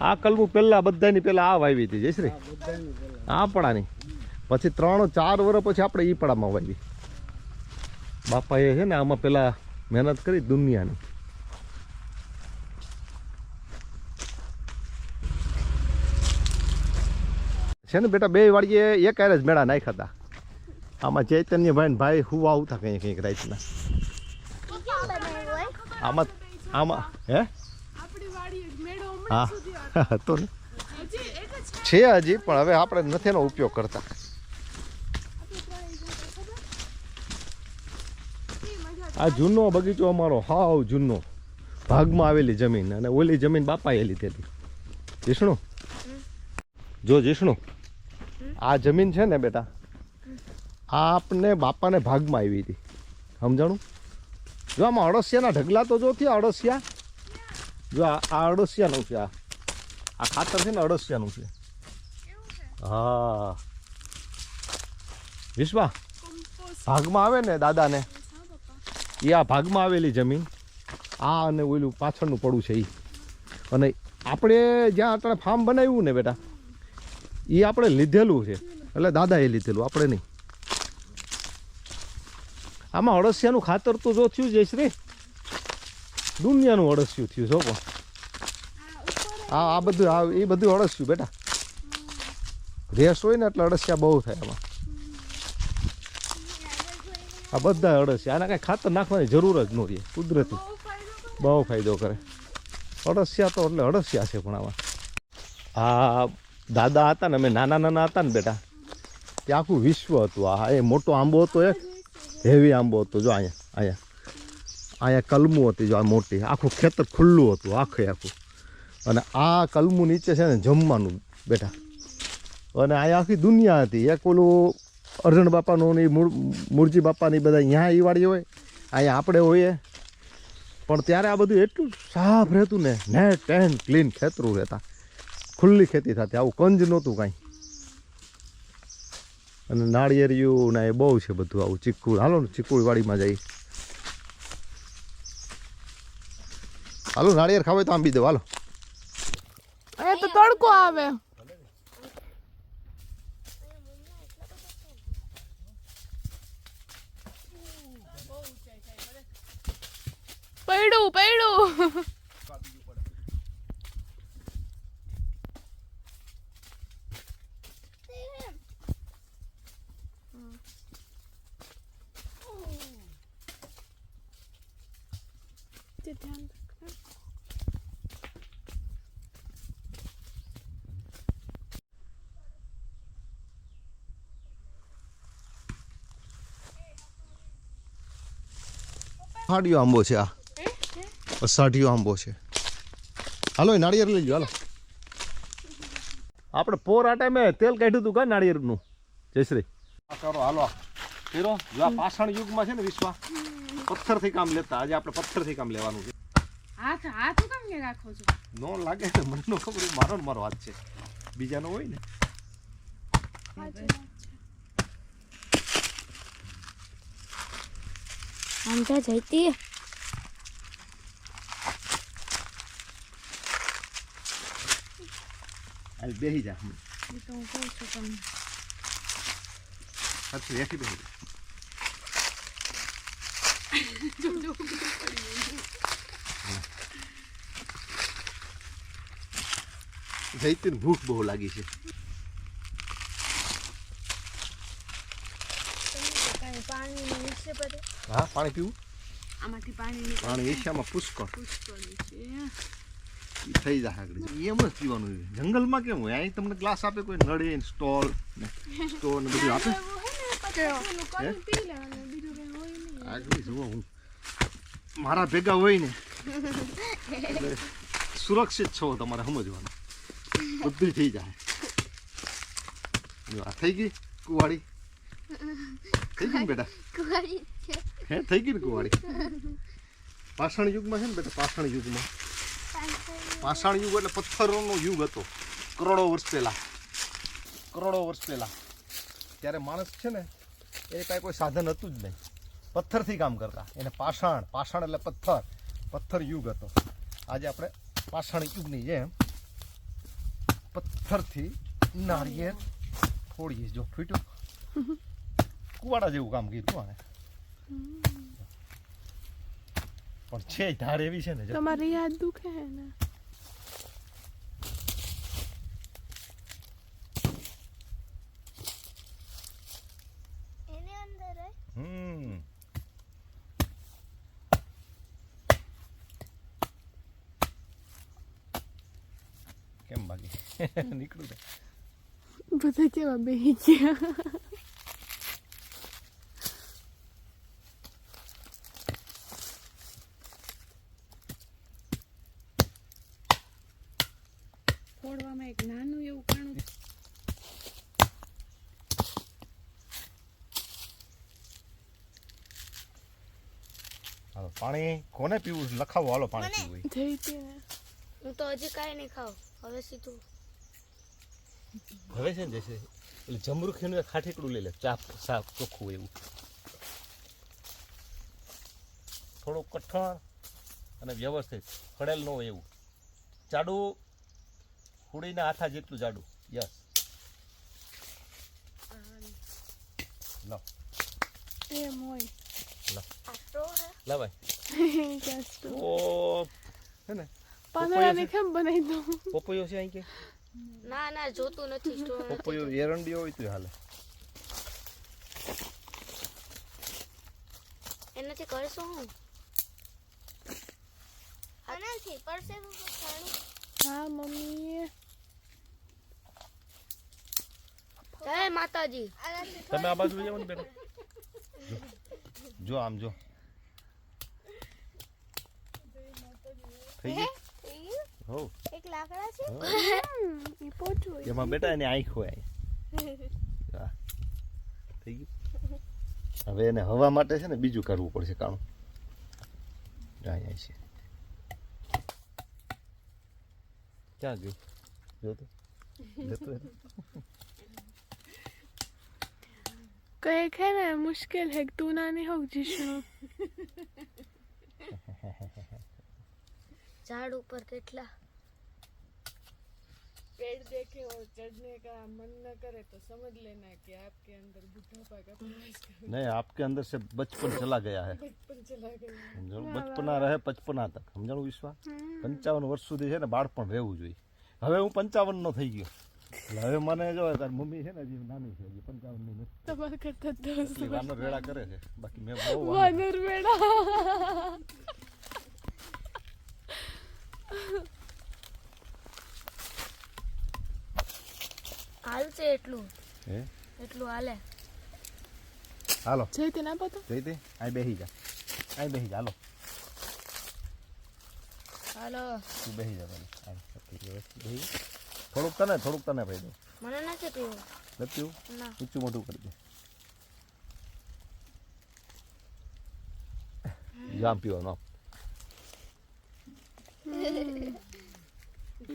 આ કલમું પહેલા બધાની પહેલા આ વાવી હતી જયશ્રી. આ પડાની. પછી ત્રણ ચાર વર્ષ પછી આપણે ઈ પડામાં વાવી બાપાએ છે ને આમાં પેલા મહેનત કરી દુનિયાની. છે ને બેટા બે વાળીએ એક જ મેળા નાખ્યા હતા. આમાં ચૈતન્યભાઈ ભાઈ હુવા આવતા કઈ કંઈક રાતના. આમાં આમાં હે? હા. હતો ને. છે. હજી પણ હવે આપણે નથી એનો ઉપયોગ કરતા. આ જૂનો બગીચો અમારો હાવ જૂનો. ભાગમાં આવેલી જમીન અને ઓલી જમીન બાપાએ લીધેલી. જીષ્ણુ? જો જીષ્ણુ આ જમીન છે ને બેટા આ આપને બાપાને ભાગમાં આવી હતી. સમજાણું? જો આમાં અળસિયાના ઢગલા તો જો થયા અળસિયા. જો આ અળસિયાનું છે આ. આ ખાતર છે ને અળસિયાનું છે. હા. વિશ્વા, ભાગમાં આવે ને દાદાને? એ આ ભાગમાં આવેલી જમીન. આ અને ઓલું પાછળનું પડું છે એ અને આપણે જ્યાં આપણે ફાર્મ બનાવ્યું ને બેટા એ આપણે લીધેલું છે. એટલે દાદાએ લીધેલું, આપણે નહીં. આમાં અળસિયાનું ખાતર તો જો થયું જયશ્રી દુનિયાનું અળસિયું થયું જો પણ. આ બધું, આ, એ બધું અળસિયું બેટા. રેસ હોય ને એટલે અળસિયા બહુ થાય આમાં. આ બધા અળસિયા. આના કાંઈ ખાતર નાખવાની જરૂર જ ન રહે, કુદરતી. બહુ ફાયદો કરે. બહુ ફાયદો કરે અળસિયા તો એટલે અળસિયા છે પણ આમાં. આ દાદા હતા ને, અમે નાના નાના હતા ને બેટા. તે આખું વિશ્વ હતું આ. એ મોટો આંબો હતો એક. હેવી આંબો હતો, જો અહીંયા અહીંયા. અહીંયા કલમું હતી, જો આ મોટી. આખું ખેતર ખુલ્લું હતું, આખે આખું. અને આ કલમું નીચે છે ને જમવાનું, બેટા. અને અહીંયા આખી દુનિયા હતી. એક ઓલું અર્જણ બાપાનું ને મૂળજી બાપાની બધા અહીંયા ઈ વાળી હોય. અહીંયા આપણે હોઈએ. પણ ત્યારે આ બધું એટલું સાફ રહેતું ને, નેટ એન્ડ ક્લીન ખેતરું રહેતા. ખુલ્લી ખેતી થતી, આવું કંજ નહોતું કાંઈ. અને નાળિયેરિયું ને એ બહુ છે બધું આવું ચીકુડ હાલો ને ચીકુડવાડીમાં જઈ હાલો, નાળિયેર ખાવે તો આંબી દો, હાલો. તો તડકો આવે. પૈડું પૈડું. અષાઢિયો આંબો છે આ. અષાઢિયો આંબો છે. હાલો એ નાળિયેર લઈ લો હાલો. આપણે પોર આ ટાઈમે તેલ કાઢ્યું હતું કા નાળિયેરનું? જયશ્રી. કરો હાલો ફેરો જો આ પાષાણ યુગમાં છે ને વિશ્વા પથ્થરથી કામ લેતા. આજે આપણે પથ્થરથી કામ લેવાનું છે. હાથ હાથ કેમ રાખો છો? નો લાગે ને મને નો ખબર મારો ને મારો હાથ છે. બીજાનો હોય ને. આમજા જઈતી હાલ બેહી જા એ તો હું કહું છું તમને. પછી રેખી બેહી જા. જયતીને ભૂખ બહુ લાગી છે પાણી નીચે પડે હા પાણી પીવું? આમાંથી પાણી પાણી એશિયામાં પુષ્કળ. પુષ્કળ થઈ જાય આગળ. એમ જ પીવાનું જંગલમાં કેમ હોય? અહીં તમને ગ્લાસ આપે કોઈ નળે સ્ટોલ ને સ્ટોલ ને બધું આપે? આગળ જુઓ હું. મારા ભેગા હોય ને એટલે સુરક્ષિત છો તમારે સમજવાનું. બધું થઈ જાય. આ થઈ ગઈ કુવાડી થઈ ગઈ બેટા? કુવારી. છે હે, થઈ ગઈ ને કુવાડી પાષાણ યુગમાં છે ને બેટા, પાષાણ યુગમાં. પાષાણ યુગ એટલે પથ્થરોનો યુગ હતો, કરોડો વર્ષ પહેલાં. કરોડો વર્ષ પહેલાં. ત્યારે માણસ છે ને, એ કાંઈ કોઈ સાધન હતું જ નહીં. પથ્થરથી કામ કરતા. એને પાષાણ પાષાણ એટલે પથ્થર. પથ્થર યુગ હતો. આજે આપણે પાષાણ યુગની જેમ પથ્થરથી નાળિયેર ફોડીએ. જો ફીટું કુવાડા જેવું કામ કીધું આને. પણ છે ધાર એવી છે ને. તમારી યાદ દુખે હે ને? એની અંદર હમ. કેમ બાકી? નીકળું બધા કેવા બેહી ગયા ફોડવામાં એક નાનું એવું કાણું હાલો પાણી કોને પીવું? લખાવો હાલો પાણી પીવું. હું તો હજી કાંઈ નહીં ખાઉં. હવે સીધું. હવે છે ને જશે એટલે જમરૂખીનું એક ખાઠીકડું લઈ લે ચાપ સાફ ચોખ્ખું એવું. થોડું કઠણ અને વ્યવસ્થિત કડેલ ન હોય એવું. જાડું હુડીના હાથા જેટલું જાડું. યસ. લો. એમ હોય. લો. લાવાય ઓ હે ને? પાંદડાને કેમ બનાવી દઉં? પપૈયો છે અહીં કે? ના ના જોતું નથી પપૈયો એરંડી હોય તો હાલે. એનાથી કરશું હું? આનાથી ખાણું. હા મમ્મી જય માતાજી. તમે આ બાજુ જાવ ને બેટા. જો આમ જો. થઈ ગયું હો. એક લાકડા છે? એ પોચું એમાં બેટા એની આંખ હોય થઈ ગયું? હવે એને હવા માટે છે ને બીજું કરવું પડશે કાણું. અહીંયા છે. ક્યાં ગયું? જો તો કહે છે ને મુશ્કેલ હે તું નાની હોક જીષ્ણુ ઝાડ ઉપર કેટલા पेड़ देखे और चढ़ने का मन न करे तो समझ लेना कि आपके अंदर बुढ़ापा का प्रवेश कर नहीं आपके अंदर से बचपन चला गया है बचपन चला गया સમજાણું બચપના રહે પચપના તક સમજાણું વિશ્વા પંચાવન વર્ષ સુધી છે ને બાળપણ રહેવું જોઈએ હવે હું પંચાવન નો થઈ ગયો એટલે હવે મને જો તારી મમ્મી છે ને હજી નાની છે હજી પંચાવન ની નથી તમારે કરતા દસ એટલી વાનર રેડા કરે છે બાકી મેં બહુ વાનર- વાનર હાલશે એટલું. હે? એટલું હાલે. હાલો. જઈતે ના પતો જઈતે આ બેહી બેસી જા. આ બેસી જા હાલો. હાલો. તું બેસી જા ભાઈ આ બેસી થોડુંક તને થોડુંક તને ભાઈ દો મને નથી પીવું. નથી ના. ઊંચું મોટું કરી દે. જામ પીવાનું આપ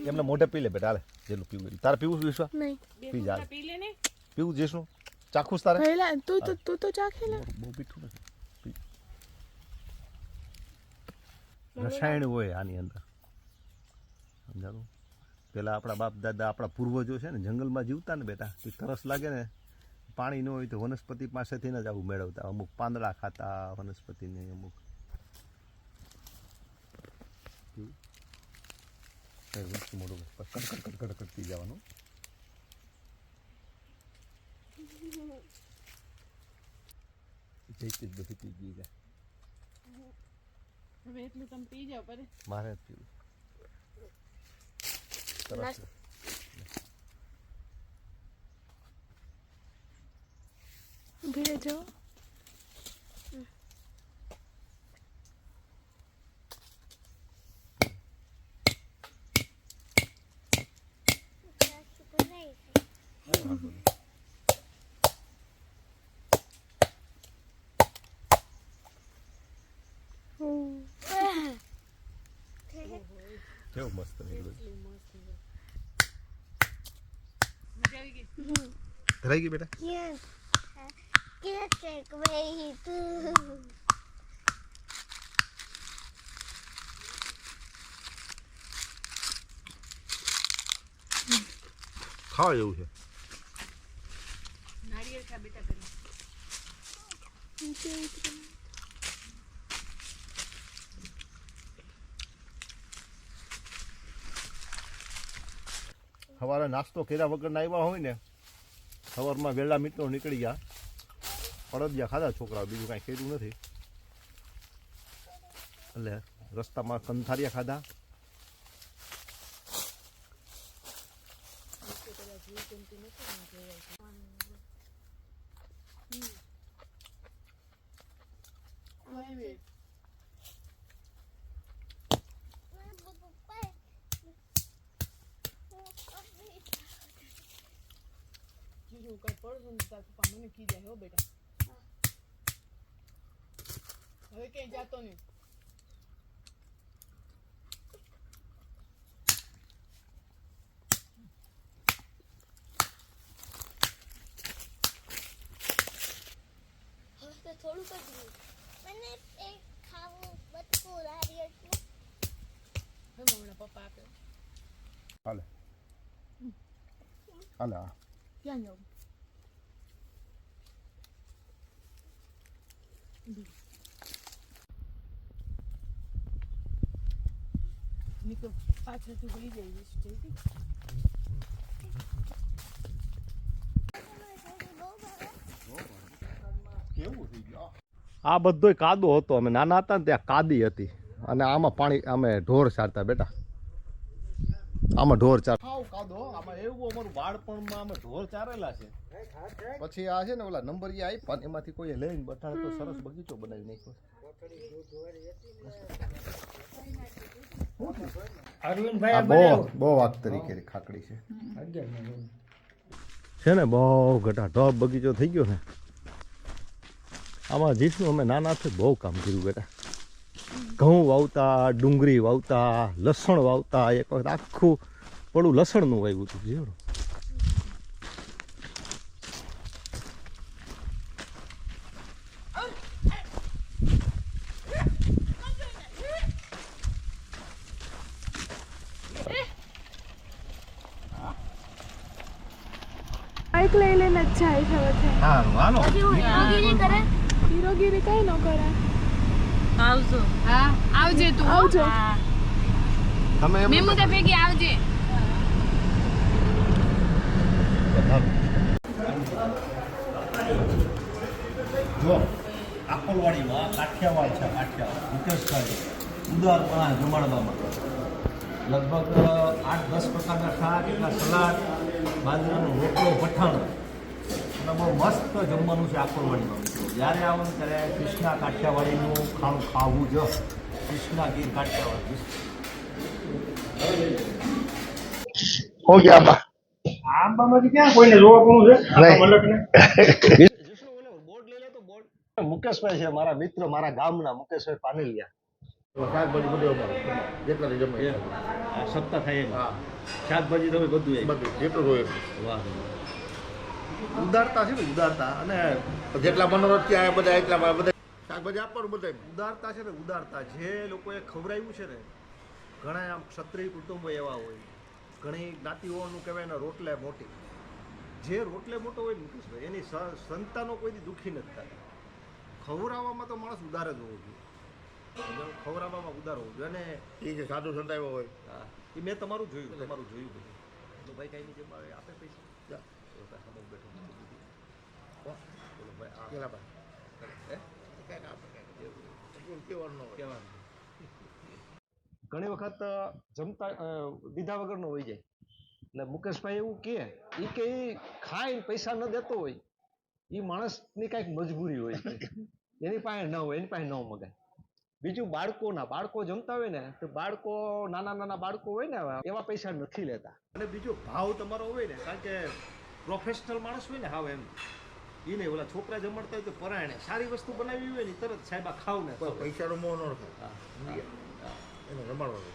એમને મોઢે પી લે બેટા હાલે. જેટલું પીવું તારે પીવું વિશ્વા? નહીં. પી જા પી લે ને. પીવું જેસનું ચાખુસ તારે? પહેલા તું તો તું તો ચાખે લે બહુ મીઠું નથી. રસાયણ હોય આની અંદર. સમજાતું? પેલા આપણા બાપ દાદા આપણા પૂર્વજો છે ને જંગલમાં જીવતા ને બેટા. તો તરસ લાગે ને પાણી ન હોય તો વનસ્પતિ પાસેથી જ આવું મેળવતા. અમુક પાંદડા ખાતા વનસ્પતિને અમુક. વસ્તુ મોઢું કડકડ કડ કડ કડ કરતી જવાનું. જઈ જ બધી પી ગઈ છે. હવે એટલું તમે પી જાઓ પરે. મારે જ પીવું. સરસ ભીડે જો કેવું મસ્ત નીકળ્યું ધરાઈ ગઈ બેટા ખાવા જેવું છે. નારિયેળ ખા બેટા પેલા સવારે નાસ્તો કર્યા વગરના આવ્યા હોય ને, સવારમાં વહેલા મિત્રો નીકળી ગયા. પડદિયા ખાધા છોકરાઓ, બીજું કાંઈ કર્યું નથી. એટલે રસ્તામાં કંથારિયા ખાધા. જીજુ કાંઈ પડશું ને તાર પપ્પા મને કી જાય હો બેટા. હવે ક્યાંય જાતો નહીં. હવે તો થોડુંક જ મને એક ખાવું બટકું નારિયેળનું હવે હમણાં પપ્પા આપે. હાલે. હાલે ક્યાં જાઉં નીકળ પાછળથી ભૂલી જઈશ જલ્દી આ બધોય કાદો હતો. અમે નાના હતા ને ત્યાં કાદી હતી. અને આમાં પાણી, અમે ઢોર ચારતા બેટા. આમાં ઢોર ચાર ખાવ કાદો આમાં એવું અમારું બાળપણમાં અમે ઢોર ચારેલા છે. પછી આ છે ને ઓલા નંબર એ આપ્યા ને એમાંથી કોઈ લઈને બટાણે તો સરસ બગીચો બનાવી નાખ્યો બહુ બહુ વાત તરીકે ખાકડી છે. છે ને બહુ ઘટા ઢોર બગીચો થઈ ગયો ને આમાં જીશું અમે નાના છે બહુ કામ કર્યું બેટા. ઘઉં વાવતા ડુંગળી વાવતા લસણ વાવતા એક વખત આખું પડું લસણનું વાવ્યું હતું જીવડું. બાઇક લઈ લઈને જ જાય છે બધે. હા હાલો હજી હીરોગીરી કરે? હીરોગીરી કઈ ન કરે? આવજો. હા? આવજે તું આવજો. તમે મેમુ મેમુદા ભેગી આવજે. જો આકોલવાડીમાં કાઠિયાવાડ છે કાઠિયાવાડ મુકેશભાઈ ઉદારપણા જમાડવામાં. લગભગ આઠ દસ પ્રકારના શાક એટલા સલાડ બાજરાનો રોટલો ભઠ્ઠાણું અને બહુ મસ્ત જમવાનું છે આકોલવાડીમાં. જ્યારે આવો ને ત્યારે કૃષ્ણા કાઠિયાવાડીનું ખાણું ખાવું જ. કૃષ્ણા ગીર કાઠિયાવાડી. હો ગયા બા આંબામાંથી ક્યાં કોઈને જોવા પણ છે? મલકને બોર્ડ લઈ લે તો મુકેશભાઈ છે મારા મિત્ર મારા ગામના મુકેશભાઈ પાનેલિયા. શાકભાજી બધું જેટલા જમે સપ્તાહ થાય એમ. શાકભાજી તમે બધું બધું જેટલું જોઈએ. વાહ. ઉદારતા છે ને ઉદારતા. અને જેટલા મનોરથ ત્યાં બધા એટલા બધા શાકભાજી આપવાનું બધા ઉદારતા છે ને ઉદારતા. જે લોકોએ ખવડાવ્યું છે ને ઘણા આમ ક્ષત્રિય કુટુંબો એવા હોય. ઘણી જ્ઞાતિઓનું કહેવાય ને રોટલે મોટી. જે રોટલે મોટો હોય મુકેશભાઈ એની સંતાનો કોઈ દી દુઃખી નથી થતા. ખવડાવવામાં તો માણસ ઉદાર જ હોવો જોઈએ. ખવરાવામાં ખવડાવવામાં ઉદાર હોવો જોઈએ. અને એ જે સાધુ સંતાયો હોય. હા, એ મેં તમારું જોયું તમારું જોયું બધું. તો ભાઈ કાંઈ નહીં જેમ આવે આપે પૈસા. બેઠો ઘણી વખત જમતા દીધા વગરનો હોય જાય. એટલે મુકેશભાઈ એવું કે એ કે ખાઈને પૈસા ન દેતો હોય. એ માણસની કાંઈક મજબૂરી હોય એની પાસે ન હોય, એની પાસે ન મગાય. બીજું બાળકોના બાળકો જમતા હોય ને, તો બાળકો, નાના નાના બાળકો હોય ને, એવા પૈસા નથી લેતા. અને બીજો ભાવ તમારો હોય ને, કારણ કે પ્રોફેશનલ માણસ હોય ને, હાવ એમ. એ નહીં ઓલા છોકરા જમણતા હોય તો પરાયણે સારી વસ્તુ બનાવી હોય ને તરત સાહેબ આ ખાવ ને કોઈ પૈસાનો મોહ ન એને રમાડવાનો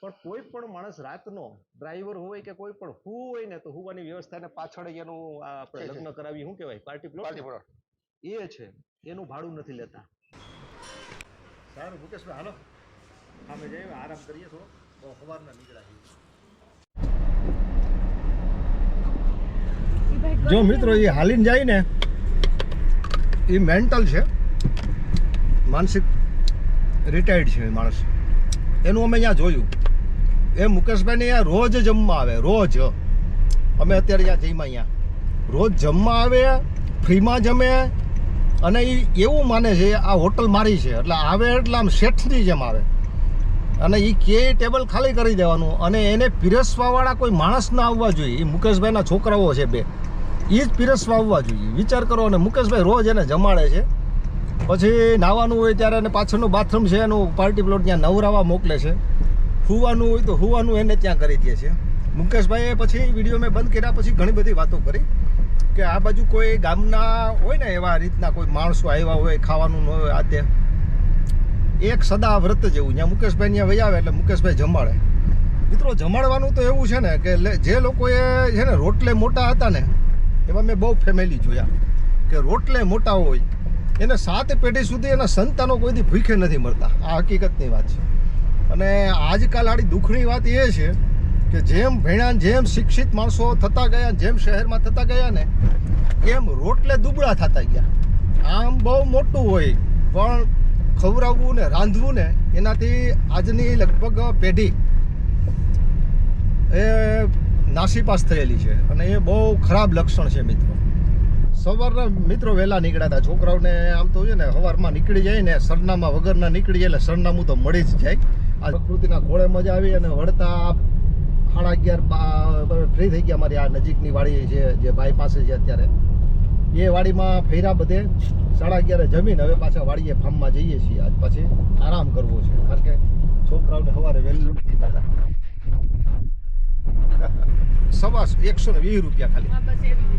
પણ કોઈ પણ માણસ રાતનો ડ્રાઈવર હોય કે કોઈ પણ હું હોય ને તો હુવાની વ્યવસ્થા ને પાછળ એનું આપણે. લગ્ન કરાવી શું કહેવાય? Party plot? પાર્ટી એ છે. એનું ભાડું નથી લેતા. સારું મુકેશભાઈ હાલો. અમે જઈએ આરામ કરીએ થોડો. તો સવારના નીકળ્યા છીએ ભાઈ જો મિત્રો એ હાલીને જાય ને એ મેન્ટલ છે. માનસિક રિટાયર્ડ છે માણસ. એનું અમે અહીંયા જોયું. એ મુકેશભાઈને અહીંયા રોજ જમવા આવે, રોજ. અમે અત્યારે અહીંયા જઈમાં અહીંયા. રોજ જમવા આવે, ફ્રીમાં જમે અને એ એવું માને છે, આ હોટલ મારી છે. એટલે આવે એટલે આમ શેઠની જેમ આવે. અને એ કે ટેબલ ખાલી કરી દેવાનું. અને એને પીરસવાવાળા કોઈ માણસ ના આવવા જોઈએ. એ મુકેશભાઈના છોકરાઓ છે બે. એ જ પીરસવા આવવા જોઈએ. વિચાર કરો, અને મુકેશભાઈ રોજ એને જમાડે છે. પછી નાવાનું હોય ત્યારે એને પાછળનું બાથરૂમ છે, એનું પાર્ટી પ્લોટ ત્યાં નવરાવા મોકલે છે. હુવાનું હોય તો હુવાનું એને ત્યાં કરી દે છે. મુકેશભાઈએ પછી વીડિયો મેં બંધ કર્યા પછી ઘણી બધી વાતો કરી કે આ બાજુ કોઈ ગામના હોય ને એવા રીતના કોઈ માણસો આવ્યા હોય, ખાવાનું ન હોય આ તે એક સદા વ્રત જેવું. ત્યાં મુકેશભાઈ ત્યાં વહી આવે એટલે મુકેશભાઈ જમાડે. મિત્રો, જમાડવાનું તો એવું છે ને કે જે લોકોએ છે ને રોટલે મોટા હતા ને, એમાં મેં બહુ ફેમિલી જોયા કે રોટલે મોટા હોય, એને સાત પેઢી સુધી એના સંતાનો કોઈથી ભૂખે નથી મળતા આ હકીકતની વાત છે. અને આજકાલ આડી દુઃખની વાત એ છે કે જેમ ભેણા જેમ શિક્ષિત માણસો થતા ગયા, જેમ શહેરમાં થતા ગયા ને, એમ રોટલે દુબળા થતા ગયા. આમ બહુ મોટું હોય, પણ ખવડાવવું ને રાંધવું ને એનાથી આજની લગભગ પેઢી એ નાસીપાસ થયેલી છે અને એ બહુ ખરાબ લક્ષણ છે મિત્રો. સવારના મિત્રો વહેલા નીકળ્યા હતા. છોકરાઓને આમ તો છે ને સવારમાં નીકળી જાય ને સરનામા વગરના નીકળી જાય એટલે સરનામું તો મળી જ જાય. આ પ્રકૃતિના ઘોળે મજા આવી અને વળતા સાડા અગિયાર ફ્રી થઈ ગયા મારી આ નજીકની વાડી છે, જે ભાઈ પાસે છે અત્યારે. એ વાડીમાં ફેરા બધે સાડા અગિયારે જમીન, હવે પાછા વાડીએ ફાર્મમાં જઈએ છીએ. આજ પછી આરામ કરવો છે, કારણ કે છોકરાઓને સવારે વહેલું સવા એકસો ને વીસ રૂપિયા ખાલી.